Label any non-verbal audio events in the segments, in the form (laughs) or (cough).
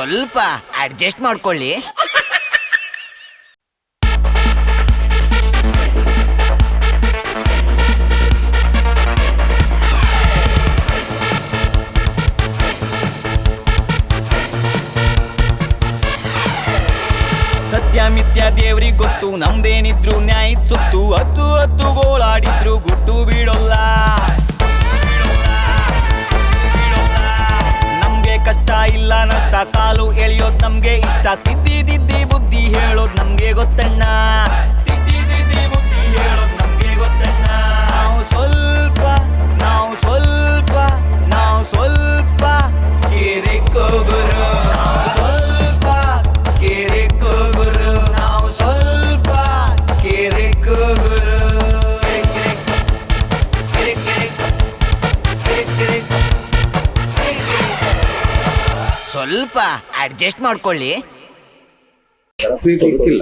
ಸ್ವಲ್ಪ ಅಡ್ಜಸ್ಟ್ ಮಾಡ್ಕೊಳ್ಳಿ. ಸತ್ಯ ಮಿಥ್ಯ ದೇವ್ರಿಗೆ ಗೊತ್ತು, ನಮ್ದೇನಿದ್ರು ನ್ಯಾಯ ಸುತ್ತು, ಹತ್ತು ಹತ್ತು ಗೋಳಾಡಿದ್ರು ಗುಟ್ಟು ಬೀಳೋಲ್ಲ. ಕಷ್ಟ ಇಲ್ಲ ನಷ್ಟ ಕಾಲು ಎಳಿಯೋದ್ ನಮ್ಗೆ ಇಷ್ಟ. ತಿದ್ದಿ ತಿದ್ದಿ ಬುದ್ಧಿ ಹೇಳೋದ್ ನಮ್ಗೆ ಗೊತ್ತಣ್ಣ. ಅಡ್ಜಸ್ಟ್ ಮಾಡ್ಕೊಳ್ಳಿ.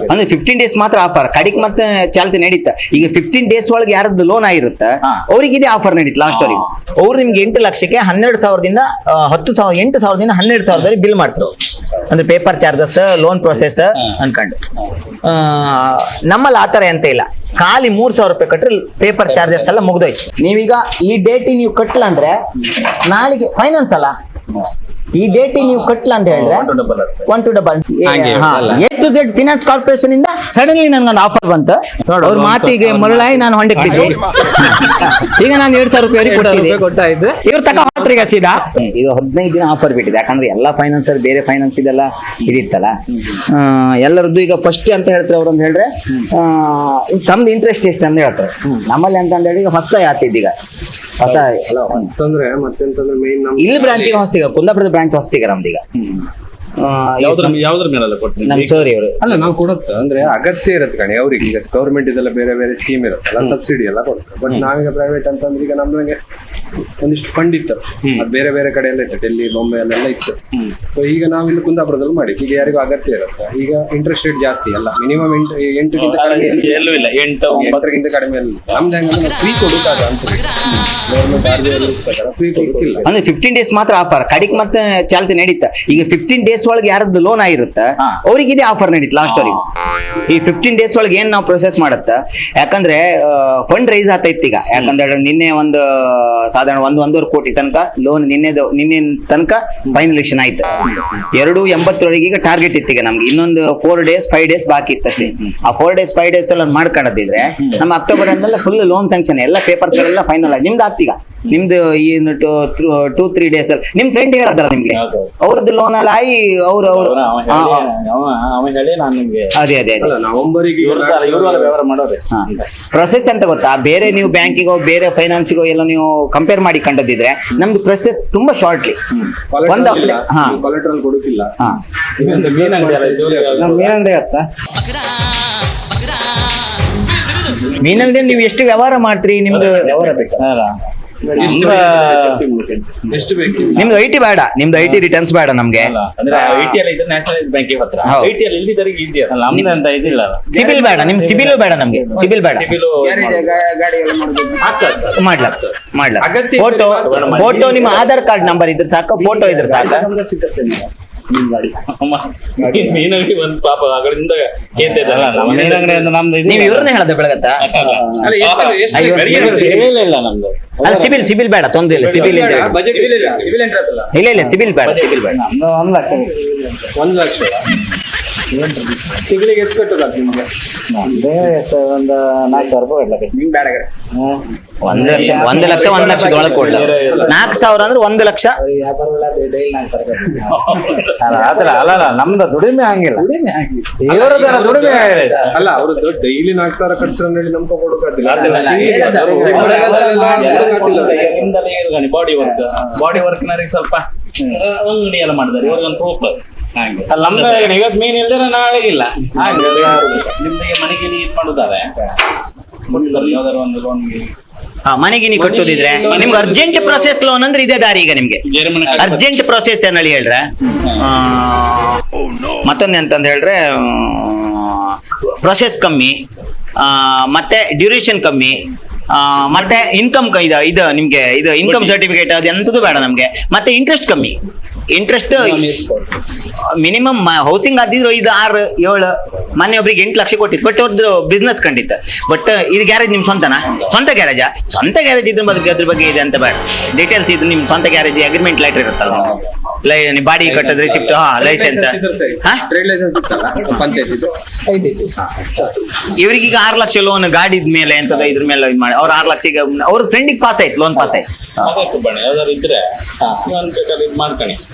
ಅಂದ್ರೆ ಫಿಫ್ಟೀನ್ ಡೇಸ್ ಮಾತ್ರ ಆಫರ್ ಕಡಿಕ್ ಮತ್ತೆ ಚಾಲ್ತಿ ನಡೀತ. ಈಗ ಫಿಫ್ಟೀನ್ ಡೇಸ್ ಒಳಗೆ ಯಾರದ್ದು ಲೋನ್ ಆಗಿರುತ್ತೆ. ಅವ್ರಿಗೆ ಇದೇ ಆಫರ್ ನಡೀತು ಲಾಸ್ಟ್ ಅವ್ರಿಗೆ ಅವ್ರು ನಿಮ್ಗೆ ಎಂಟು ಲಕ್ಷಕ್ಕೆ ಹನ್ನೆರಡು ಸಾವಿರದಿಂದ ಹತ್ತು ಸಾವಿರ ಎಂಟು ಸಾವಿರದಿಂದ ಹನ್ನೆರಡು ಸಾವಿರದಲ್ಲಿ ಬಿಲ್ ಮಾಡ್ತಾರೆ ಅಂದ್ರೆ ಪೇಪರ್ ಚಾರ್ಜಸ್ ಲೋನ್ ಪ್ರೊಸೆಸ್ ಅನ್ಕೊಂಡು. ಆ, ನಮ್ಮಲ್ಲಿ ಆತರ ಎಂತ ಇಲ್ಲ. ಖಾಲಿ ಮೂರ್ ಸಾವಿರ ರೂಪಾಯಿ ಕಟ್ಟರೆ ಪೇಪರ್ ಚಾರ್ಜಸ್ ಎಲ್ಲ ಮುಗ್ದೋಯ್ತು. ನೀವೀಗ ಈ ಡೇಟ್ ನೀವು ಕಟ್ಟಲ್ಲ ಅಂದ್ರೆ ನಾಳೆಗೆ ಫೈನಾನ್ಸ್ ಅಲ್ಲ? ಈ ಡೇಟ್ ನೀವು ಕಟ್ಲ ಅಂತ ಹೇಳಿದ್ರೆ. One to double. A to Z finance corporation ಇಂದ ಸಡನ್ಲಿ ನನ್ಗೊಂದು ಆಫರ್ ಬಂತು. ಅವ್ರ ಮಾತಿಗೆ ಮರಳಾಯಿ ನಾನು ಹೊಂಡಕ್ಕಿದ್ದೆ. (laughs) ಈಗ ನಾನು ಎರಡ್ ಸಾವಿರ ರೂಪಾಯಿ ಕೊಟ್ಟಿದ್ದೆ. ಇವ್ರ ತಕ ಮಾತ್ರಿಗೆ ಸೀದಾ. ಈಗ ಹದಿನೈದು ದಿನ ಆಫರ್ ಬಿಟ್ಟಿದೆ. ಯಾಕಂದ್ರೆ ಎಲ್ಲಾ ಫೈನಾನ್ಸರ್ ಬೇರೆ ಫೈನಾನ್ಸ್ ಇದೆಲ್ಲ ಇದಿತ್ತಲ್ಲ. ಆ, ಎಲ್ಲರದ್ದು ಈಗ ಫಸ್ಟ್ ಅಂತ ಹೇಳ್ತಾರೆ ಅವ್ರು ಅಂತ ಹೇಳಿದ್ರೆ ತಮ್ದು ಇಂಟ್ರೆಸ್ಟ್ ಎಷ್ಟು ಅಂತ ಹೇಳ್ತಾರೆ. ನಮ್ಮಲ್ಲಿ ಅಂತ ಹೇಳಿ ಈಗ ಹೊಸ ಆತಿದ್ದೀಗ ಹೊಸ ಇಲ್ಲಿ ಬ್ರಾಂಚಿಗೆ ಹೊಸ್ತಿಗ ಕುಂದಾಪುರದ ಬ್ರಾಂಚ್ ಹೊಸ್ತಿಗ ನಮ್ದೀಗ ಆ, ಯಾವ್ದ್ರ ಯಾವ್ದ್ರ ಮೇಲೆಲ್ಲ ಕೊಡ್ತೀನಿ ನಮ್ ಸೋರಿ ಅವರು. ಅಲ್ಲ ನಾವು ಕೊಡುತ್ತೆ. ಅಂದ್ರೆ ಅಗತ್ಯ ಇರುತ್ತೆ ಕಣಿ ಅವ್ರಿಗೆ. ಈಗ ಗೌರ್ಮೆಂಟ್ ಇದೆಲ್ಲ ಬೇರೆ ಬೇರೆ ಸ್ಕೀಮ್ ಇರುತ್ತಲ್ಲ ಸಬ್ಸಿಡಿ ಎಲ್ಲ ಕೊಡ್ತಾರೆ. ಬಟ್ ನಾವೀಗ ಪ್ರೈವೇಟ್ ಅಂತಂದ್ರೆ ಈಗ ನಮ್ಗೆ ಒಂದಿಷ್ಟು ಫಂಡ್ ಇತ್ತು. ಅದು ಬೇರೆ ಬೇರೆ ಕಡೆ ಎಲ್ಲ ಇತ್ತು. ಡೆಲ್ಲಿ ಬೊಂಬೆ ಅಲ್ಲೆಲ್ಲ ಇತ್ತು. ಸೊ ಈಗ ನಾವು ಇಲ್ಲಿ ಕುಂದಾಪುರದಲ್ಲಿ ಮಾಡಿ ಈಗ ಯಾರಿಗೂ ಅಗತ್ಯ ಇರುತ್ತೆ. ಈಗ ಇಂಟ್ರೆಸ್ಟ್ ರೇಟ್ ಜಾಸ್ತಿ ಅಲ್ಲ. ಮಿನಿಮಮ್ ಎಂಟು ಎಂಟುಗಿಂತ ಕಡಿಮೆ ಇಲ್ಲ. ಎಲ್ಲೂ ಇಲ್ಲ. ಎಂಟು ಒಂಬತ್ತರಿಗಿಂತ ಕಡಿಮೆ ಇಲ್ಲ. ನಮ್ದು ಹೆಂಗಂದ್ರೆ ಫ್ರೀ ಕೊಡುತ್ತೆ ಅಂತ ಗೌರ್ಮೆಂಟ್ ಫ್ರೀ ಅಂದ್ರೆ ಫಿಫ್ಟೀನ್ ಡೇಸ್ ಮಾತ್ರ ಆಫರ್ ಕಡಿಕ್ ಮತ್ತೆ ಚಾಲ್ತಿ ನಡೀತಾ. ಈಗ ಫಿಫ್ಟೀನ್ ಡೇಸ್ ಒಳಗೆ ಯಾರದ್ದು ಲೋನ್ ಆಗಿರುತ್ತೆ. ಅವ್ರಿಗೆ ಇದೇ ಆಫರ್ ನಡೀತು ಲಾಸ್ಟ್ ಅವ್ರಿಗೆ. ಈ ಫಿಫ್ಟೀನ್ ಡೇಸ್ ಒಳಗೆ ಏನ್ ನಾವು ಪ್ರೊಸೆಸ್ ಮಾಡುತ್ತ? ಯಾಕಂದ್ರೆ ಫಂಡ್ ರೈಸ್ ಆತೈತಿ ಈಗ. ಯಾಕಂದ್ರೆ ನಿನ್ನೆ ಒಂದು ಸಾಧಾರಣ ಒಂದ್ ಒಂದೂವರೆ ಕೋಟಿ ತನಕ ಲೋನ್ ನಿನ್ನೆ ನಿನ್ನೆ ತನಕ ಫೈನಲೇಷನ್ ಆಯ್ತು. ಎರಡು ಎಂಬತ್ತರೊಳಗೆ ಈಗ ಟಾರ್ಗೆಟ್ ಇತ್ತು ಈಗ ನಮ್ಗೆ. ಇನ್ನೊಂದು ಫೋರ್ ಡೇಸ್ ಫೈವ್ ಡೇಸ್ ಬಾಕಿ ಇತ್ತು ಅಷ್ಟೇ. ಆ ಫೋರ್ ಡೇಸ್ ಫೈವ್ ಡೇಸ್ ಅಲ್ಲಿ ಮಾಡ್ಕೊಂಡಿದ್ರೆ ನಮ್ಮ ಅಕ್ಟೋಬರ್ ಅಂದ್ರೆ ಫುಲ್ ಲೋನ್ ಸ್ಯಾಂಕ್ಷನ್ ಎಲ್ಲ ಪೇಪರ್ಸ್ ಗಳೆಲ್ಲ ಫೈನಲ್ ಆಗಿ. ನಿಮ್ದು ಆಗ್ತೀಗ ನಿಮ್ದು ಈ ಟೂ ತ್ರೀ ಡೇಸ್ ಅಲ್ಲಿ. ನಿಮ್ ಫ್ರೆಂಡ್ ಹೇಳದಲ್ಲ ನಿಮ್ಗೆ. ಅವ್ರದ್ದು ಲೋನ್ ಅಲ್ಲಿ ಆಯ್ ಅವ್ರು ಅವ್ರು. ಅದೇ ಅದೇ ಪ್ರೊಸೆಸ್ ಅಂತ ಗೊತ್ತಾ? ಬೇರೆ ನೀವು ಬ್ಯಾಂಕಿಗೋ ಬೇರೆ ಫೈನಾನ್ಸ್ಗೋ ಎಲ್ಲ ನೀವು ಕಂಪೇರ್ ಮಾಡಿ ಕಂಡದಿದ್ರೆ ನಮ್ದು ಪ್ರೊಸೆಸ್ ತುಂಬಾ ಶಾರ್ಟ್ಲಿ ಒಂದು ಹಾ. ಕೊಲೆಟ್ರಲ್ ಕೊಡುತ್ತಿಲ್ಲ. ಮೀನಂಗಡಿ ನೀವು ಎಷ್ಟು ವ್ಯವಹಾರ ಮಾಡ್ತೀರಿ? ನಿಮ್ದು ವ್ಯವಹಾರ ಎಷ್ಟು ಎಷ್ಟು ಬೇಕು ನಿಮ್ದು ಐ ಟಿ ಬೇಡ ನಿಮ್ದು ಐ ಟಿ ರಿಟರ್ನ್ಸ್ ಬೇಡ ನಮ್ಗೆ. ಅಲ್ಲ ಅಂದ್ರೆ ಐ ಟಿ ಎಲ್ ಇದ್ರೆ ನ್ಯಾಷನಲೈಸ್ ಬ್ಯಾಂಕಿಗೆ ಹತ್ರ. ಹೌದು. ಐ ಟಿ ಎಲ್ ಇಲ್ದಿದ್ದರಿಗೆ ಈಸಿ ಅಲ್ಲ ನಮ್ದು ಅಂತ ಇದಿಲ್ಲ ಸಿಬಿಲ್ ಬೇಡ ನಿಮ್ ಸಿಬಿಲ್ ಬೇಡ ನಮ್ಗೆ ಸಿಬಿಲ್ ಬೇಡ. ಸಿಬಿಲು ಮಾಡ್ಲ ಮಾಡ್ಲಾ. ಅಗತ್ಯ ಫೋಟೋ. ಫೋಟೋ ನಿಮ್ಮ ಆಧಾರ್ ಕಾರ್ಡ್ ನಂಬರ್ ಇದ್ರೆ ಸಾಕು ಫೋಟೋ ಇದ್ರೆ ಸಾಕು. ಮೀನ್ ಅಂಗಡಿ ಒಂದು ಪಾಪ ಇದ್ದಲ್ಲ ನಮ್ಮ ನಮ್ದು ಇದು ನೀವು ಇವ್ರನ್ನೇ ಹೇಳ್ದೆ ಬೆಳಗತ್ತ? ಅಲ್ಲ, ಎಷ್ಟು- ಎಷ್ಟು ಅಯ್ಯೋ, ಬೇಕು? ಏನು- ಹೇಳಿಲ್ಲ ಇಲ್ಲ ನಮ್ದು. ಅಲ್ಲ ಸಿಬಿಲ್ ಸಿಬಿಲ್ ಬೇಡ ತೊಂದ್ರೆ ಇಲ್ಲ ಸಿಬಿಲ್ ಇಲ್ಲ. ಬಜೆಟ್ ಇಲ್ಲ ಆತಲ್ಲ ಇಲ್ಲ ಇಲ್ಲ ಸಿಬಿಲ್ ಬೇಡ ಸಿಬಿಲ್ ಬೇಡ. ನಮ್ದು ಒಂದು ಲಕ್ಷ. ಒಂದ್ ಲಕ್ಷ. ತಿಂಗಳಿಗೆ ಎಷ್ಟು ಕಟ್ಟಬೇಕು ನಿಮ್ಗೆ? ನಮ್ದೇ ಎಷ್ಟು ಒಂದು ನಾಲ್ಕು ಸಾವಿರ ರೂಪಾಯಿ ಕಟ್ಲಕ್ಕೆ. ನಿಮ್ ಬೇಡ ಒಂದ್ ಲಕ್ಷ ಒಂದ್ ಲಕ್ಷ ಒಂದ್ ಲಕ್ಷದ ಒಳಗೆ ಕೊಡ್ಲ? ನಾಲ್ಕು ಸಾವಿರ ಅಂದ್ರೆ ಒಂದು ಲಕ್ಷ? ಅಲ್ಲ ಆತರ ಅಲ್ಲ ಅಲ್ಲ ನಮ್ದು ದುಡಿಮೆ ಹಂಗಿಲ್ಲ. ಇವ್ರದ್ದು ದುಡಿಮೆ ಹೇಳಿದ ಅಲ್ಲ ಅವ್ರು ಡೈಲಿ ನಾಲ್ಕು ಸಾವಿರ ಕಟ್ತಾರೆ ಹೇಳಿ ನಮ್ಗೆ ಕೊಡೋಕಾಗ್ತಿಲ್ಲ ಬಾಡಿ ವರ್ಕ್ ಬಾಡಿ ವರ್ಕ್ ನರಿಗೆ ಸ್ವಲ್ಪ ಅಂಗಡಿ ಎಲ್ಲ ಮಾಡಿದಾರೆ ಇವ್ರಿಗೊಂದು ಪ್ರೂಫ್ ಹಾಗೆ. ಅಲ್ಲ ನಮ್ದು ಇವತ್ತು ಮೀನ್ ಇಲ್ದಿರ ನಾಳೆ ಇಲ್ಲ. ಹಾಗೆ ನಿಮ್ಗೆ ಮನೆಗೆ ಇದು ಮಾಡುದಾರೆ ಕೊಟ್ಟಿದ್ದಾರೆ ಯಾವ್ದಾರ ಒಂದು ಲೋನ್ ಹಾ ಮನೆಗೆ ನೀವು ಕಟ್ಟೋದಿದ್ರೆ? ನಿಮ್ಗೆ ಅರ್ಜೆಂಟ್ ಪ್ರೊಸೆಸ್ ಲೋನ್ ಅಂದ್ರೆ ಇದೇ ದಾರಿ ಈಗ ನಿಮ್ಗೆ. ಅರ್ಜೆಂಟ್ ಪ್ರೊಸೆಸ್ ಏನಲ್ಲಿ ಹೇಳ್ರೆ? ಮತ್ತೊಂದು ಎಂತಂದ್ ಹೇಳ್ರೆ ಪ್ರೊಸೆಸ್ ಕಮ್ಮಿ ಮತ್ತೆ ಡ್ಯೂರೇಷನ್ ಕಮ್ಮಿ ಮತ್ತೆ ಇನ್ಕಮ್ ಇದು ಇದು ನಿಮ್ಗೆ ಇದು ಇನ್ಕಮ್ ಸರ್ಟಿಫಿಕೇಟ್ ಅದು ಎಂತದ್ದು ಬೇಡ ನಮ್ಗೆ. ಮತ್ತೆ ಇಂಟ್ರೆಸ್ಟ್ ಕಮ್ಮಿ. ಇಂಟ್ರೆಸ್ಟ್ ಮಿನಿಮಮ್ ಹೌಸಿಂಗ್ ಆದಿದ್ರು ಇದು ಆರು ಏಳು ಮೊನ್ನೆ ಒಬ್ರಿಗೆ ಎಂಟು ಲಕ್ಷ ಕೊಟ್ಟಿತ್ತು ಬಟ್ ಅವ್ರದ್ದು ಬಿಸ್ನೆಸ್ ಕಂಡಿತ್ತು ಬಟ್ ಇದು ಗ್ಯಾರೇಜ್ ನಿಮ್ ಸ್ವಂತನಾ? ಸ್ವಂತ ಗ್ಯಾರೇಜಾ ಸ್ವಂತ ಗ್ಯಾರೇಜ್ ಇದ್ರ ಬಗ್ಗೆ ಅದ್ರ ಬಗ್ಗೆ ಇದೆ ಅಂತ ಬೇಡ. ಡೀಟೇಲ್ಸ್ ಇದು ನಿಮ್ ಸ್ವಂತ ಗ್ಯಾರೇಜ್ ಅಗ್ರಿಮೆಂಟ್ ಲೆಟರ್ ಇರುತ್ತಲ್ಲ? ಲೈ ಬಾಡಿ ಕಟ್ಟೋದು ರಿಸಿಪ್ಟ್ ಹಾ ಲೈಸೆನ್ಸ್ ಇವ್ರಿಗೆ ಈಗ ಆರು ಲಕ್ಷ ಲೋನ್ ಗಾಡಿದ ಮೇಲೆ ಅಂತ ಇದ್ರ ಮೇಲೆ ಇದು ಮಾಡಿ. ಅವ್ರ ಆರು ಲಕ್ಷ ಈಗ ಅವ್ರ ಫ್ರೆಂಡಿಗೆ ಪಾಸ್ ಆಯ್ತು ಲೋನ್ ಪಾಸ್ ಆಯ್ತು. ಇದ್ರೆ ಮಾಡ್ಕೊಳ್ಳಿ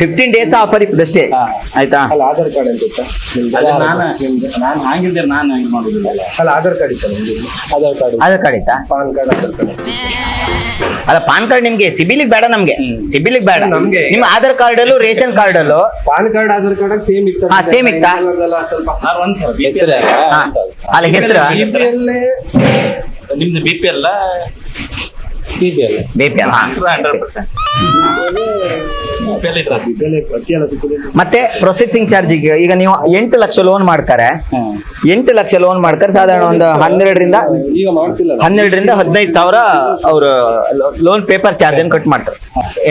ಫಿಫ್ಟೀನ್ ಡೇಸ್ ಆಫರ್ ಇಪ್ಪದಷ್ಟೇ ಆಯ್ತಾ? ಅಲ್ಲ ಆಧಾರ್ ಕಾರ್ಡ್ ಅಂತ ಇತ್ತಾ? ನಿಮ್ದು? ಅಲ್ಲ ನಾನು ನಾನು ಹಾಗಿದ್ದೆ ನಾನು ಹಂಗೆ ಮಾಡೋದಿಲ್ಲ ಅಲ್ಲ. ಆಧಾರ್ ಕಾರ್ಡ್ ಇತ್ತಲ್ಲ ನಿಮ್ದು? ಆಧಾರ್ ಕಾರ್ಡ್ ಆಧಾರ್ ಕಾರ್ಡ್ ಇತ್ತಾ? ಪಾನ್ ಕಾರ್ಡ್ ಆಧಾರ್ ಕಾರ್ಡ್ ಅಲ್ಲ ಪಾನ್ ಕಾರ್ಡ್ ನಿಮ್ಗೆ ಸಿಬಿಲಿಗೆ ಬೇಡ ನಮ್ಗೆ. ಸಿಬಿಲಿಗೆ ಬೇಡ. ನಮ್ಗೆ. ನಿಮ್ಮ ಆಧಾರ್ ಕಾರ್ಡ್ ಅಲ್ಲೂ ರೇಷನ್ ಕಾರ್ಡ್ ಅಲ್ಲೂ PAN card Aadhaar card same ಇತ್ತು? ಹಾ, same ಇತ್ತಾ? ಸ್ವಲ್ಪ. ನಾನು ಹೆಸ್ರು? ಅಲ್ಲ ಹೆಸರು? ನಿಮ್ದು ಬಿ ಪಿ ಎಲ್ಲ ಬಿ ಪಿ ಎಲ್ ಬೇಪಿ ಹಾ. Hundred percent B P L ಇದ್ರೆ ಮತ್ತೆ ಪ್ರೊಸೆಸಿಂಗ್ ಚಾರ್ಜ್ ಈಗ ನೀವು ಎಂಟು ಲಕ್ಷ ಲೋನ್ ಮಾಡ್ತಾರೆ. ಎಂಟು ಲಕ್ಷ ಲೋನ್ ಮಾಡ್ತಾರೆ ಸಾಧಾರಣ ಒಂದು ಹನ್ನೆರಡರಿಂದ ಹನ್ನೆರಡರಿಂದ ಹದಿನೈದು ಸಾವಿರ ಅವರು ಲೋನ್ ಪೇಪರ್ ಚಾರ್ಜ್ ಅನ್ನು ಕಟ್ ಮಾಡ್ತಾರೆ.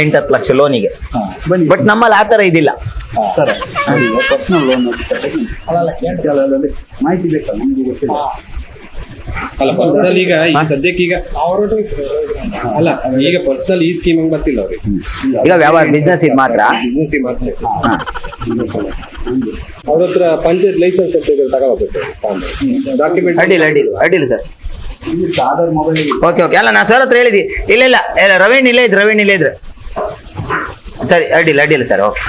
ಎಂಟು ಹತ್ತು ಲಕ್ಷ ಲೋನಿಗೆ ಬಟ್ ನಮ್ಮಲ್ಲಿ ಆ ತರ ಇದಿಲ್ಲ. ಪರ್ಸನಲ್ ಲೋನ್ ಮಾಹಿತಿ ಅಲ್ಲ ಪರ್ಸನಲ್ ಈಗ ಸದ್ಯಕ್ಕೆ ಈಗ ಅಲ್ಲ ಈಗ ಪರ್ಸನಲ್ ಈ ಸ್ಕೀಮ್ ಹಂಗ್ ಬರ್ತಿಲ್ಲ ಅವ್ರಿಗೆ. ಈಗ ವ್ಯವಹಾರ ಬಿಸ್ನೆಸ್ ಇದು ಮಾತ್ರ. ಬಿಸ್ನೆಸ್ ಮಾತ್ರ. ಅವ್ರ ಹತ್ರ ಪಂಚಾಯತ್ ಲೈಸೆನ್ಸ್ ಅಂತ ತಗೋಬೇಕು. ಡಾಕ್ಯುಮೆಂಟ್ ಅಡ್ಡಿಲ್ಲ ಅಡ್ಡಿಲ್ಲ ಅಡ್ಡಿಲ್ಲ ಸರ್. ಓಕೆ ಓಕೆ ಅಲ್ಲ ನಾ ಸರ್ ಹತ್ರ ಹೇಳಿದಿ ಇಲ್ಲ ಇಲ್ಲ ರವೀಣ್ ಇಲ್ಲೇ ಇದ್ರು ರವೀಣ್ ಇಲ್ಲೇ ಇದ್ರು. ಸರಿ ಅಡ್ಡಿಲ್ಲ ಅಡ್ಡಿಲ್ಲ ಸರ್ ಓಕೆ